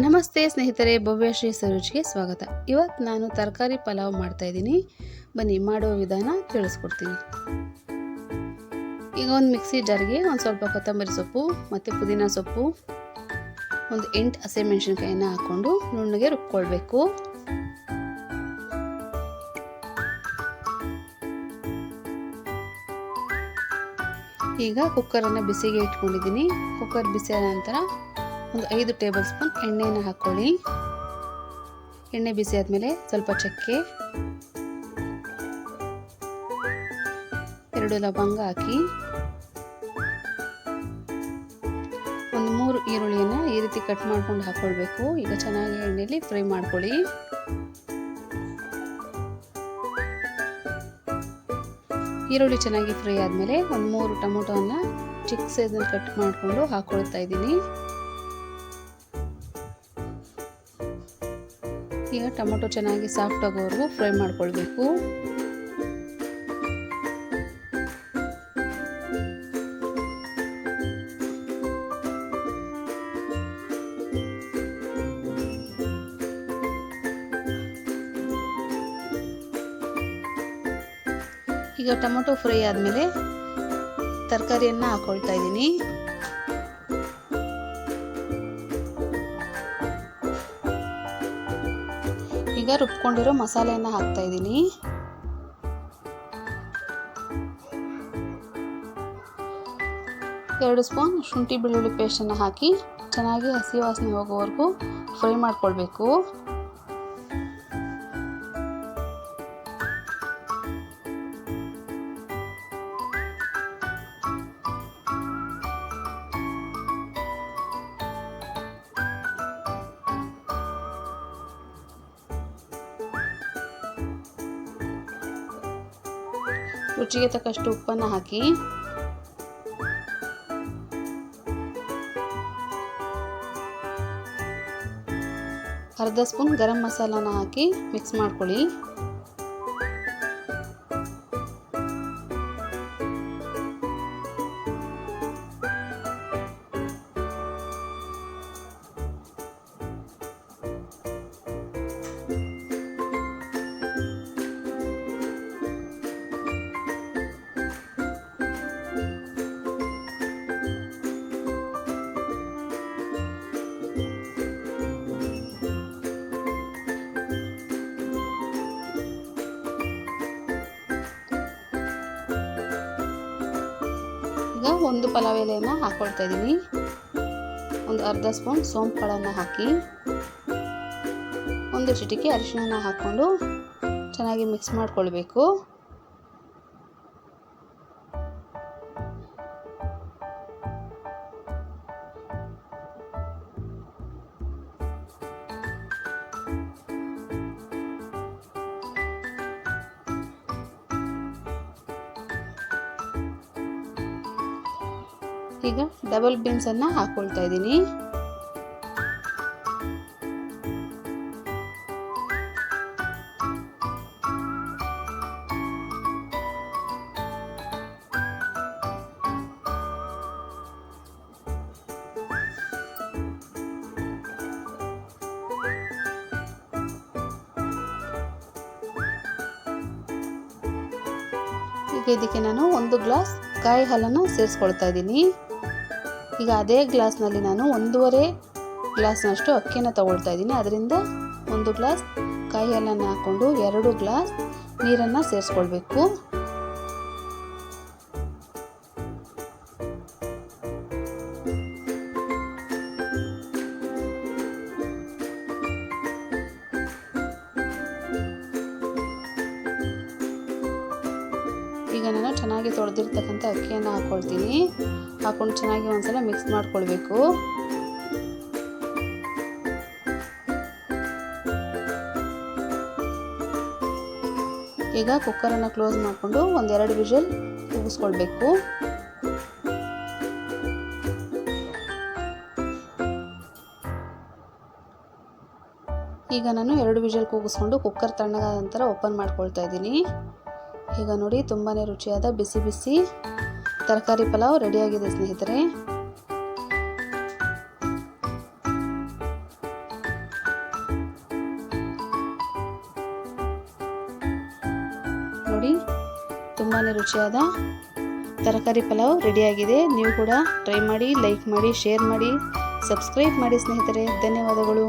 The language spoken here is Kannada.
ನಮಸ್ತೆ ಸ್ನೇಹಿತರೆ ಭವ್ಯಶ್ರೀ ಸರೋಜ್ಗೆ ಸ್ವಾಗತ. ಇವತ್ತು ನಾನು ತರಕಾರಿ ಪಲಾವ್ ಮಾಡ್ತಾ ಇದ್ದೀನಿ. ಬನ್ನಿ, ಮಾಡುವ ವಿಧಾನ ತಿಳಿಸ್ಕೊಡ್ತೀನಿ. ಈಗ ಒಂದು ಮಿಕ್ಸಿ ಜಾರ್ಗೆ ಒಂದು ಸ್ವಲ್ಪ ಕೊತ್ತಂಬರಿ ಸೊಪ್ಪು ಮತ್ತು ಪುದೀನ ಸೊಪ್ಪು, ಒಂದು ಎಂಟು ಹಸಿಮೆಣ್ಸಿನ್ಕಾಯಿನ ಹಾಕ್ಕೊಂಡು ನುಣ್ಣಗೆ ರುಬ್ಕೊಳ್ಬೇಕು. ಈಗ ಕುಕ್ಕರನ್ನು ಬಿಸಿಗೆ ಇಟ್ಕೊಂಡಿದ್ದೀನಿ. ಕುಕ್ಕರ್ ಬಿಸಿಯಾದ ನಂತರ ಒಂದು ಐದು ಟೇಬಲ್ ಸ್ಪೂನ್ ಎಣ್ಣೆಯನ್ನು ಹಾಕ್ಕೊಳ್ಳಿ ಎಣ್ಣೆ ಬಿಸಿ ಆದಮೇಲೆ ಸ್ವಲ್ಪ ಚಕ್ಕೆ. ಎರಡು ಲವಂಗ ಹಾಕಿ. ಒಂದು ಮೂರು ಈರುಳ್ಳಿಯನ್ನು ಈ ರೀತಿ ಕಟ್ ಮಾಡ್ಕೊಂಡು ಹಾಕ್ಕೊಳ್ಬೇಕು ಈಗ ಚೆನ್ನಾಗಿ ಎಣ್ಣೆಯಲ್ಲಿ ಫ್ರೈ ಮಾಡ್ಕೊಳ್ಳಿ. ಈರುಳ್ಳಿ ಚೆನ್ನಾಗಿ ಫ್ರೈ ಆದಮೇಲೆ ಒಂದು ಮೂರು ಟೊಮೊಟೊವನ್ನು ಚಿಕ್ಕ ಸೈಜಲ್ಲಿ ಕಟ್ ಮಾಡಿಕೊಂಡು ಹಾಕ್ಕೊಳ್ತಾ ಇದ್ದೀನಿ. ಈಗ ಟೊಮೊಟೊ ಚೆನ್ನಾಗಿ ಸಾಫ್ಟ್ ಆಗೋವರೆಗೂ ಫ್ರೈ ಮಾಡ್ಕೊಳ್ಬೇಕು. ಈಗ ಟೊಮೊಟೊ ಫ್ರೈ ಆದಮೇಲೆ ತರಕಾರಿಯನ್ನು ಹಾಕೊಳ್ತಾ ಇದ್ದೀನಿ. ಈಗ ರುಬ್ಕೊಂಡಿರೋ ಮಸಾಲೆಯನ್ನು ಹಾಕ್ತಾ ಇದ್ದೀನಿ. ಎರಡು ಸ್ಪೂನ್ ಶುಂಠಿ ಬೆಳ್ಳುಳ್ಳಿ ಪೇಸ್ಟನ್ನು ಹಾಕಿ ಚೆನ್ನಾಗಿ ಹಸಿ ವಾಸನೆ ಹೋಗೋವರೆಗೂ ಫ್ರೈ ಮಾಡ್ಕೊಳ್ಬೇಕು. ರುಚಿಗೆ ತಕ್ಕಷ್ಟು ಉಪ್ಪನ್ನು ಹಾಕಿ. ಅರ್ಧ ಸ್ಪೂನ್ ಗರಂ ಮಸಾಲಾನ ಹಾಕಿ ಮಿಕ್ಸ್ ಮಾಡ್ಕೊಳ್ಳಿ. ಈಗ ಒಂದು ಪಲಾವ್ ಎಲೆಯನ್ನು ಹಾಕ್ಕೊಳ್ತಾ ಇದ್ದೀನಿ. ಒಂದು ಅರ್ಧ ಸ್ಪೂನ್ ಸೋಂಪು ಕಾಳನ್ನು ಹಾಕಿ, ಒಂದು ಚಿಟಿಕೆ ಅರಿಶಿನ ಹಾಕ್ಕೊಂಡು ಚೆನ್ನಾಗಿ ಮಿಕ್ಸ್ ಮಾಡ್ಕೊಳ್ಬೇಕು. ಈಗ ಡಬಲ್ ಬೀನ್ಸನ್ನು ಹಾಕ್ಕೊಳ್ತಾ ಇದ್ದೀನಿ. ಈಗ ಇದಕ್ಕೆ ನಾನು ಒಂದು ಗ್ಲಾಸ್ ಕಾಯಿ ಹಾಲನ್ನು ಸೇರಿಸ್ಕೊಳ್ತಾ ಇದ್ದೀನಿ. ಈಗ ಅದೇ ಗ್ಲಾಸ್ನಲ್ಲಿ ನಾನು ಒಂದೂವರೆ ಗ್ಲಾಸ್ನಷ್ಟು ಅಕ್ಕಿನ ತಗೊಳ್ತಾ ಇದ್ದೀನಿ. ಅದರಿಂದ ಒಂದು ಗ್ಲಾಸ್ ಕಾಯಿ ಹಾಲನ್ನು ಹಾಕ್ಕೊಂಡು ಎರಡು ಗ್ಲಾಸ್ ನೀರನ್ನು ಸೇರಿಸ್ಕೊಳ್ಬೇಕು. ಈಗ ನಾನು ಚೆನ್ನಾಗಿ ತೊಳೆದಿರ್ತಕ್ಕಂಥ ಅಕ್ಕಿಯನ್ನು ಹಾಕ್ಕೊಳ್ತೀನಿ ಹಾಕ್ಕೊಂಡು ಚೆನ್ನಾಗಿ ಒಂದ್ಸಲ ಮಿಕ್ಸ್ ಮಾಡ್ಕೊಳ್ಬೇಕು. ಈಗ ಕುಕ್ಕರನ್ನು ಕ್ಲೋಸ್ ಮಾಡಿಕೊಂಡು ಒಂದೆರಡು ವಿಷಲ್ ಕೂಗಿಸ್ಕೊಳ್ಬೇಕು ಈಗ ನಾನು ಎರಡು ವಿಷಲ್ ಕೂಗಿಸ್ಕೊಂಡು ಕುಕ್ಕರ್ ತಣ್ಣಗಾದ ನಂತರ ಓಪನ್ ಮಾಡ್ಕೊಳ್ತಾ ಇದ್ದೀನಿ. ಈಗ ನೋಡಿ ತುಂಬಾ ರುಚಿಯಾದ ಬಿಸಿ ಬಿಸಿ ತರಕಾರಿ ಪಲಾವ್ ರೆಡಿಯಾಗಿದೆ ಸ್ನೇಹಿತರೆ. ನೋಡಿ ತುಂಬಾ ರುಚಿಯಾದ ತರಕಾರಿ ಪಲಾವ್ ರೆಡಿಯಾಗಿದೆ. ನೀವು ಕೂಡ ಟ್ರೈ ಮಾಡಿ, ಲೈಕ್ ಮಾಡಿ, ಶೇರ್ ಮಾಡಿ, ಸಬ್ಸ್ಕ್ರೈಬ್ ಮಾಡಿ ಸ್ನೇಹಿತರೆ. ಧನ್ಯವಾದಗಳು.